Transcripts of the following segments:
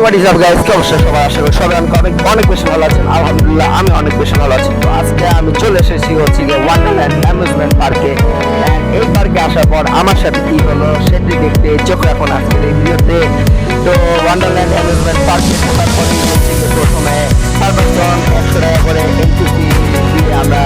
What is up guys কি অবশ্যই সবাই আশা করি সবাই অনেক অনেক অনেক বেশি ভালো আছেন। আলহামদুলিল্লাহ, আমি অনেক বেশি ভালো আছি। তো আজকে আমি চলে এসেছি হচ্ছে গিয়ে ওয়ান্ডারল্যান্ড অ্যামিউজমেন্ট পার্কে এই পার্কে আসার পর আমার সাথে কি হলো সেটি দেখতে চোখ এখন আজকের এই ভিডিওতে। তো ওয়ান্ডারল্যান্ড অ্যামিউজমেন্ট পার্কে ঢোকার পরে হচ্ছে প্রথমে পার পার্সন একশো টাকা করে এন্ট্রি আমরা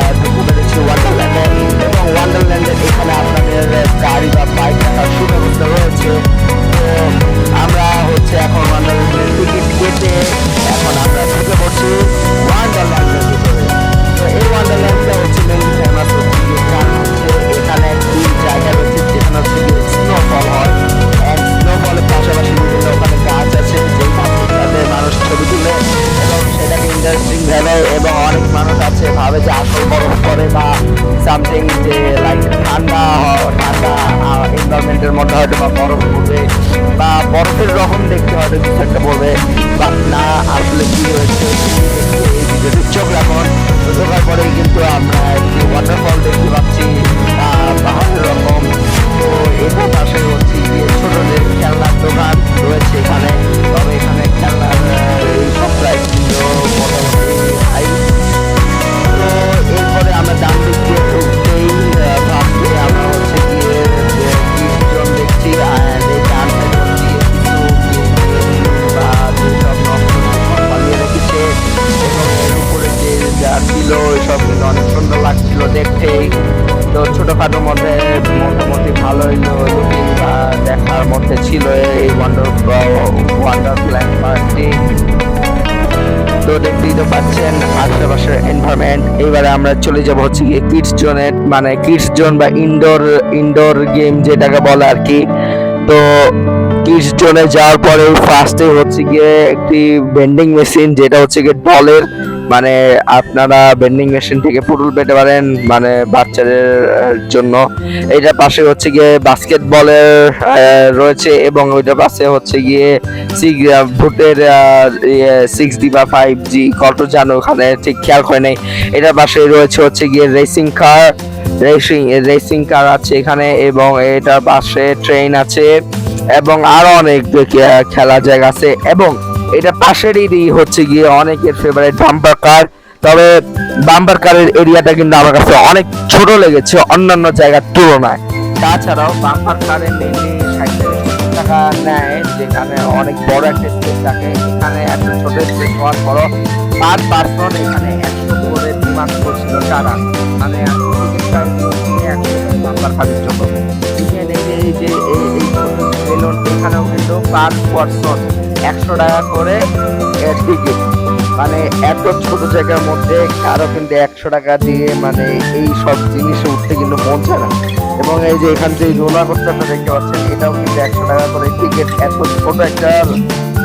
পাচ্ছেন আশেপাশের এনভায়রনমেন্ট এবারে আমরা চলে যাব হচ্ছে গিয়ে কিডস জোনের মানে কিডস জোন বা ইনডোর ইনডোর গেম যেটাকে বলে আর কি। তো কিডস জোনে যাওয়ার পরে ফার্স্টে হচ্ছে গিয়ে একটি ভেন্ডিং মেশিন যেটা হচ্ছে গিয়ে ডলের মানে আপনারা বেন্ডিং মেশিন থেকে পুতুল পেতে পারেন মানে বাচ্চাদের জন্য। এইটার পাশে হচ্ছে গিয়ে বাস্কেটবলের রয়েছে এবং ওইটার পাশে হচ্ছে গিয়ে ভোটের সিক্স ডি বা ফাইভ জি কত জানো ওখানে ঠিক খেয়াল করে নেই। এটার পাশে রয়েছে হচ্ছে গিয়ে racing car racing racing car আছে এখানে এবং এটার পাশে ট্রেন আছে এবং আরও অনেক খে- খেলার জায়গা আছে এবং এটা পাশেরই হচ্ছে গিয়ে অনেকের ফেভারিট বাম্পার কার তবে বাম্পার কারের এরিয়াটা কিন্তু আমার কাছে অনেক ছোট লেগেছে অন্যান্য জায়গার তুলনায়। তাছাড়াও বাম্পার কারের মেনলি টাকা নেয়, যেখানে অনেক বড় একটা স্পেস থাকে। এখানে ছোট স্পেস হওয়ার পার পার্সন এখানে একশো করে ডিমান্ড করছিল তারা। মানে বাম্পার কারের জন্য এই যে, এই এখানেও কিন্তু পার পার্সন একশো টাকা করে। টিকিট মানে এত ছোট জায়গার মধ্যে কারও কিন্তু একশো টাকা দিয়ে মানে এই সব জিনিসে উঠতে কিন্তু চায় না। এবং এই যে এখান যে রোলার কোস্টারটা দেখতে পাচ্ছেন, এটাও কিন্তু একশো টাকা করে টিকিট এত ছোট একটা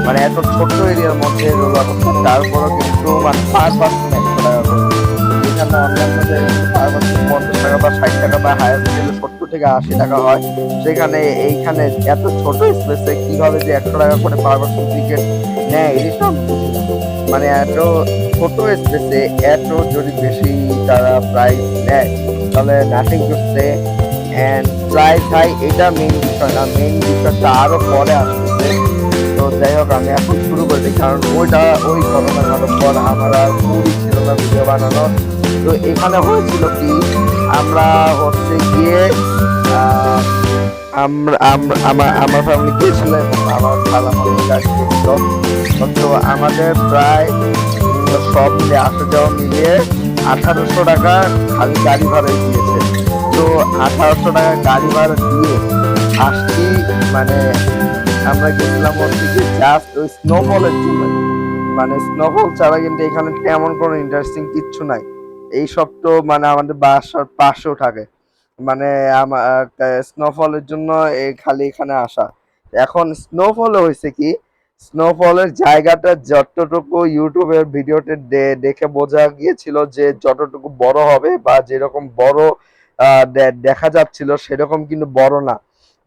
মানে এত ছোট এরিয়ার মধ্যে রোলার করতে তারপরও কিন্তু মানে পার পার্সন একশো টাকা করে। এখানে অন্যান্য পার পঞ্চাশ টাকা বা ষাট টাকা বা হায়ার থেকে আশি টাকা হয়। সেখানে এইখানে এত ছোট স্পেসে কীভাবে যে একশো টাকা করে পার পার্সন টিকিট নেয় মানে এত ছোট স্পেসে এত যদি বেশি তারা প্রাইস নেয়, তাহলে nothing to say and price high এটা মেইন বিষয় না। মেইন বিষয়টা আরও পরে আসতেছে। তো যাই হোক, আমি এখন শুরু করে দিই। কারণ ওইটা, ওই ঘটনা ঘটার পর আমার আর মুডই ছিল না ভিডিও বানানোর। তো এখানে হয়েছিল কি, আমরা হচ্ছে গিয়ে আমরা আমরা ফ্যামিলি গিয়েছিল এবং আমার খালা মামি গিয়েছিল তো আমাদের প্রায় সব মিলে আসা যাওয়া মিলিয়ে আঠারোশো টাকা খালি গাড়ি ভাড়াই দিয়েছে। তো আঠারোশো টাকা গাড়ি ভাড়া দিয়ে আসছি মানে আমরা গেছিলাম হচ্ছে কি জাস্ট ওই স্নোফলের জন্য। মানে স্নোফল ছাড়া কিন্তু এখানে তেমন কোনো ইন্টারেস্টিং কিচ্ছু নাই। এই সব তো মানে আমাদের বাসার পাশেও থাকে। মানে আমার স্নোফলের জন্য খালি এখানে আসা। এখন স্নোফল হয়েছে কি স্নোফলের জায়গাটা যতটুকু ইউটিউবের ভিডিওতে দেখে বোঝা গিয়েছিল যে যতটুকু বড় হবে বা যেরকম বড় দেখা যাচ্ছিল সেরকম কিন্তু বড় না।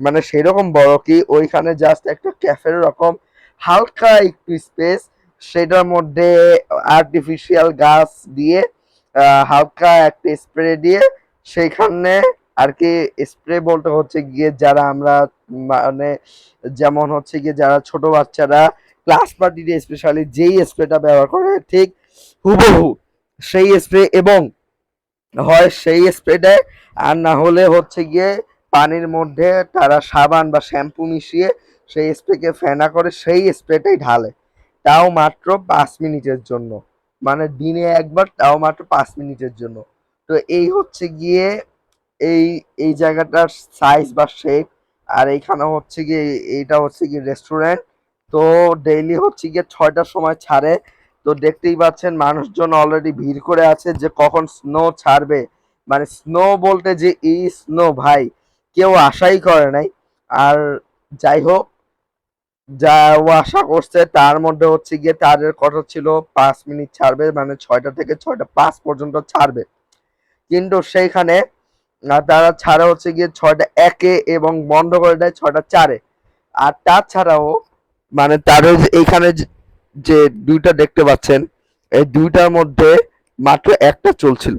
মানে সেরকম বড় কি, ওইখানে জাস্ট একটা ক্যাফের রকম, হালকা একটু স্পেস সেটার মধ্যে আর্টিফিশিয়াল গাছ দিয়ে হালকা একটা স্প্রে দিয়ে, সেইখানে আর কি স্প্রে বলতে হচ্ছে গিয়ে যারা আমরা মানে যেমন হচ্ছে গিয়ে যারা ছোট বাচ্চারা ক্লাস পার্টিতে স্পেশালি যেই স্প্রেটা ব্যবহার করে, ঠিক হুবহু সেই স্প্রে এবং হয় সেই স্প্রে দেয় আর না হলে হচ্ছে গিয়ে পানির মধ্যে তারা সাবান বা শ্যাম্পু মিশিয়ে সেই স্প্রেকে ফেনা করে সেই স্প্রেটাই ঢালে। তাও মাত্র পাঁচ মিনিটের জন্য। মানে দিনে একবার, তাও মাত্র পাঁচ মিনিটের জন্য। তো এই হচ্ছে গিয়ে এই এই জায়গাটার সাইজ বা শেপ আর এইখানে হচ্ছে গিয়ে, এইটা হচ্ছে গিয়ে রেস্টুরেন্ট তো ডেইলি হচ্ছে গিয়ে ছয়টার সময় ছাড়ে। তো দেখতেই পাচ্ছেন মানুষজন অলরেডি ভিড় করে আছে যে কখন স্নো ছাড়বে। মানে স্নো বলতে যে এই স্নো ভাই, কেউ আশাই করে নাই। আর যাই হোক, যা ও আশা করছে, তার মধ্যে হচ্ছে গিয়ে তাদের কথা ছিল, পাঁচ মিনিট ছাড়বে মানে ছয়টা থেকে ছয়টা পাঁচ পর্যন্ত ছাড়বে। কিন্তু সেইখানে তারা ছাড়া হচ্ছে গিয়ে ছয়টা একে এবং বন্ধ করে দেয় ছয়টা চারে। আর তাছাড়াও মানে তাদের যে এইখানে যে- দুইটা দেখতে পাচ্ছেন, এই দুইটার মধ্যে মাত্র একটা চলছিল।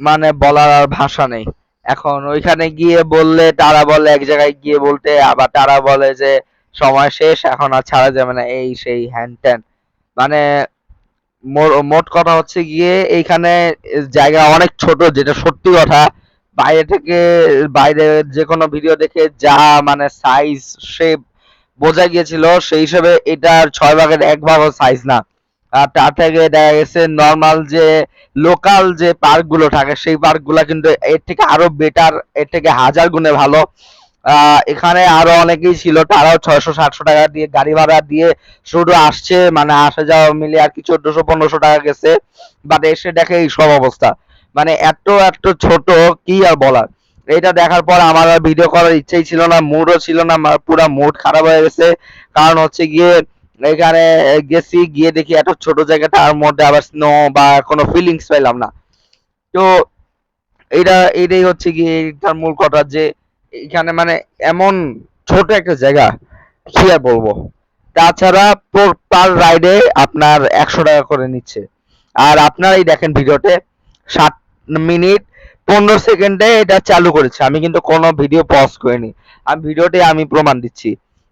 মানে বলার আর ভাষা নেই। এখন ওইখানে গিয়ে বললে, তারা বলে এক জায়গায় গিয়ে বলতে, আবার তারা বলে যে, সময় শেষ, এখন আর ছাড়া যাবে না, এই সেই হ্যান ত্যান। মানে মোট কথা হচ্ছে গিয়ে, এইখানে জায়গা অনেক ছোট, যেটা সত্যি কথা বাইরে থেকে, বাইরে যে কোনো ভিডিও দেখে যা মানে সাইজ শেপ বোঝা গিয়েছিল, সেই হিসেবে এটার ছয় ভাগের এক ভাগও সাইজ না। আর তার থেকে দেখা গেছে নর্মাল যে লোকাল যে পার্কগুলো থাকে, সেই পার্কগুলা কিন্তু এর থেকে আরও বেটার এর থেকে হাজার গুণে ভালো। এখানে আরও অনেকেই ছিল, তারাও ছয়শো, সাতশো টাকা দিয়ে গাড়ি ভাড়া দিয়ে শুধু আসছে মানে আসা যাওয়া মিলে আর কি চোদ্দশো, পনেরোশো টাকা গেছে। বাট এসে দেখে এই সব অবস্থা। মানে এত এত ছোট, কি আর বলার? এটা দেখার পর আমার আর ভিডিও করার ইচ্ছেই ছিল না মুডও ছিল না আমার পুরা মুড খারাপ হয়ে গেছে। কারণ হচ্ছে গিয়ে, এখানে গেছি, গিয়ে দেখি এত ছোট জায়গা তার মধ্যে আবার স্নো বা কোনো ফিলিংস পেলাম না। তো এটা এটাই হচ্ছে গিয়ে এটার মূল কথা যে, এখানে মানে এমন ছোট একটা জায়গা, কি আর বলব? তাছাড়া পার রাইডে আপনার একশো টাকা করে নিচ্ছে। আর আপনারাই দেখেন ভিডিওতে সাত মিনিট পনেরো সেকেন্ডে এটা চালু করেছে। আমি কিন্তু কোনো ভিডিও পজ করিনি। আমি ভিডিওতে আমি প্রমাণ দিচ্ছি।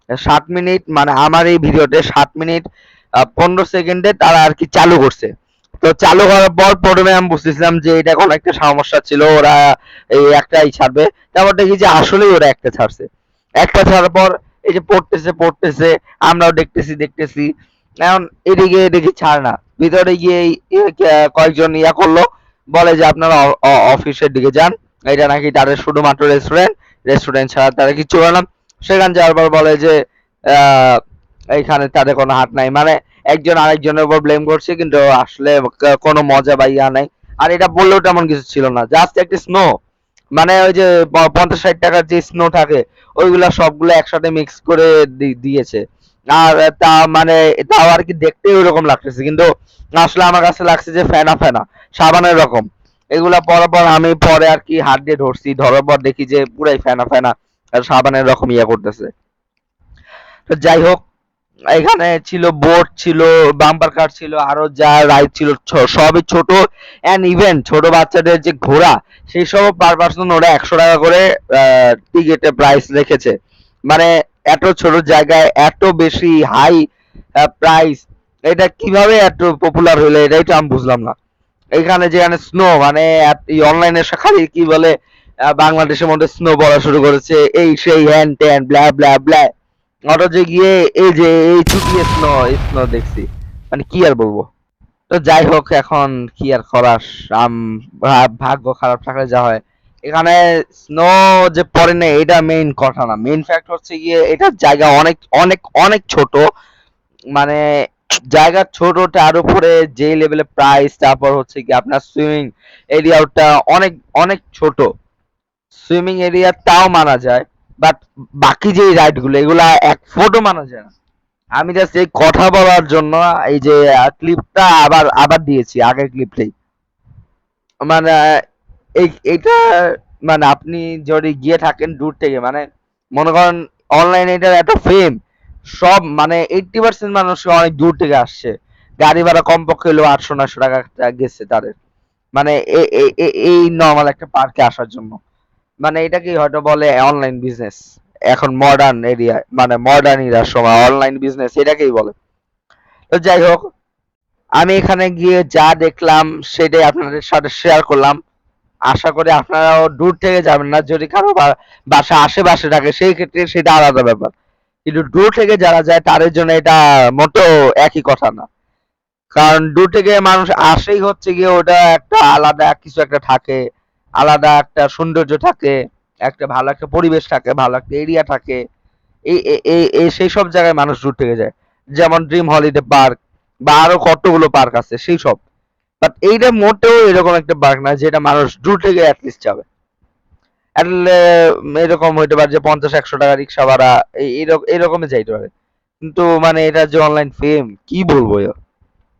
সাত মিনিট মানে আমার এই ভিডিওতে সাত মিনিট পনেরো সেকেন্ডে তারা আর কি চালু করছে। তো চালু করার পর প্রথমে আমি বুঝতেছিলাম যে এটা কোনো একটা সমস্যা ছিল, ওরা এই একটাই ছাড়বে। তারপর দেখি যে আসলেই ওরা একটা ছাড়ছে। একটা ছাড়ার পর এই যে পড়তেছে পড়তেছে, আমরাও দেখতেছি দেখতেছি। এখন এদিকে এদিকে ছাড় না। ভিতরে গিয়ে কয়েকজন ইয়া করল। বলে যে আপনারা অফিসের দিকে যান। এটা নাকি তাদের শুধুমাত্র রেস্টুরেন্ট রেস্টুরেন্ট ছাড়া তারা কিছু বললাম সেখান যাওয়ার পর বলে যে এইখানে তাদের কোনো হাত নাই। মানে একজন আরেকজনের উপর ব্লেম করছে, কিন্তু আসলে কোনো মজা বা ইয়া নাই। আর এটা বললেও তেমন কিছু ছিল না। জাস্ট একটা স্নো মানে ওই যে পঞ্চাশ ষাট টাকার যে স্নো থাকে, ওইগুলা সবগুলো একসাথে মিক্স করে দিয়েছে। তা মানে তাও আর কি দেখতে ওইরকম লাগতেছে। কিন্তু আসলে আমার কাছে লাগছে যে ফেনা ফেনা, সাবানের রকম। এগুলা পরার পর আমি পরে আর কি হাত দিয়ে ধরছি, ধরার পর দেখি যে পুরাই ফেনা ফেনা আর সাবানের রকম ইয়ে করতেছে। তো যাই হোক, এখানে ছিল বোট ছিল বাম্পার কার ছিল, আরও যা রাইড ছিল সবই ছোট এন্ড ইভেন ছোট বাচ্চাদের যে ঘোড়া, সেই সব পার পার্সন ওরা একশো টাকা করে টিকিটে প্রাইস রেখেছে। মানে এত ছোট জায়গায় এত বেশি হাই প্রাইস এটা কীভাবে এত পপুলার হলো এটাই তো আমি বুঝলাম না। এখানে যেখানে স্নো মানে অনলাইনে খালি কি বলে বাংলাদেশের মধ্যে স্নো পড়া শুরু করেছে, এই সেই হ্যান ট্যান ব্লা ব্লা ব্লা অথচ গিয়ে এই যে, এই চুটিয়ে স্নো স্নো দেখছি। মানে কি আর বলব? তো যাই হোক, এখন কি আর করার ভাগ্য খারাপ থাকলে যা হয়। এখানে স্নো যে পড়ে না এটা মেইন কথা না। মেইন ফ্যাক্ট হচ্ছে গিয়ে, এটার জায়গা অনেক অনেক অনেক ছোট। মানে জায়গা ছোট তার উপরে যে লেভেলে প্রাইস তারপর হচ্ছে কি আপনার সুইমিং এরিয়াটা অনেক অনেক ছোট। সুইমিং এরিয়া তাও মানা যায় বাট বাকি যে রাইডগুলো এগুলা এক ফুটও মানা যায় না। আমি জাস্ট এই কথা বলার জন্য এই যে ক্লিপটা আবার আবার দিয়েছি আগের ক্লিপটাই মানে এটা মানে আপনি যদি গিয়ে থাকেন দূর থেকে মানে মনে করেন অনলাইনে এটার এত ফেম সব মানে এইটটি পার্সেন্ট মানুষ অনেক দূর থেকে আসছে। গাড়ি ভাড়া কমপক্ষে হলেও আটশো নয়শো টাকা গেছে তাদের। মানে এই নর্মাল একটা পার্কে আসার জন্য। মানে এটাকেই হয়তো বলে অনলাইন বিজনেস এখন মডার্ন এরিয়া মানে মডার্ন এরিয়ার সময় অনলাইন বিজনেস এটাকেই বলে। তো যাই হোক, আমি এখানে গিয়ে যা দেখলাম, সেটাই আপনাদের সাথে শেয়ার করলাম। আশা করি আপনারাও দূর থেকে যাবেন না। যদি কারও বাসা আশেপাশে থাকে, সেই ক্ষেত্রে সেটা আলাদা ব্যাপার। কিন্তু দূর থেকে যারা যায়, তাদের জন্য এটা মোটেও একই কথা না। কারণ দূর থেকে মানুষ আসেই হচ্ছে গিয়ে ওটা একটা আলাদা কিছু একটা থাকে, আলাদা একটা সৌন্দর্য থাকে, একটা ভালো একটা পরিবেশ থাকে, ভালো একটা এরিয়া থাকে। এই এই সেই সব জায়গায় মানুষ দূর থেকে যায়। যেমন ড্রিম হলিডে পার্ক বা আরও কতগুলো পার্ক আছে, সেই সব। বাট এইটা মোটেও এরকম একটা পার্ক না, যেটা মানুষ দূর থেকে অ্যাটলিস্ট যাবে এরকম হইতে পারে যে পঞ্চাশ, একশো টাকা রিক্সা ভাড়া এরকমই যাইতে পারে। কিন্তু মানে এটা যে অনলাইন ফেম কি বলব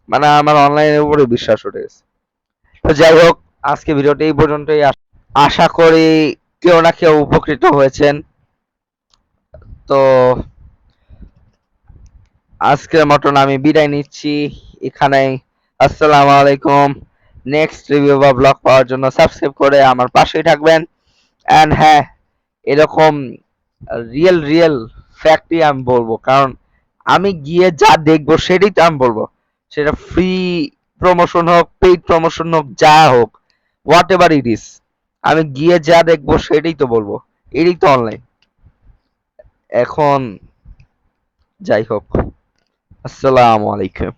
মানে আমার অনলাইনের উপরে বিশ্বাস উঠে গেছে। তো যাই হোক, আজকে ভিডিওটা এই পর্যন্তই। আশা করি কেউ না কেউ উপকৃত হয়েছেন। তো আজকের মতন আমি বিদায় নিচ্ছি। এখানেই আসসালামু আলাইকুম। নেক্সট রিভিউ বা ব্লগ পাওয়ার জন্য সাবস্ক্রাইব করে আমার পাশেই থাকবেন। অ্যান্ড হ্যাঁ এরকম রিয়েল রিয়েল ফ্যাক্টই আমি বলব। কারণ আমি গিয়ে যা দেখব সেটাই তো আমি বলব। সেটা ফ্রি প্রমোশন হোক পেইড প্রমোশন হোক, যা হোক হোয়াট এভার ইট ইস আমি গিয়ে যা দেখব সেটাই তো বলব। এটাই তো অনলাইন এখন যাই হোক। আসসালামু আলাইকুম।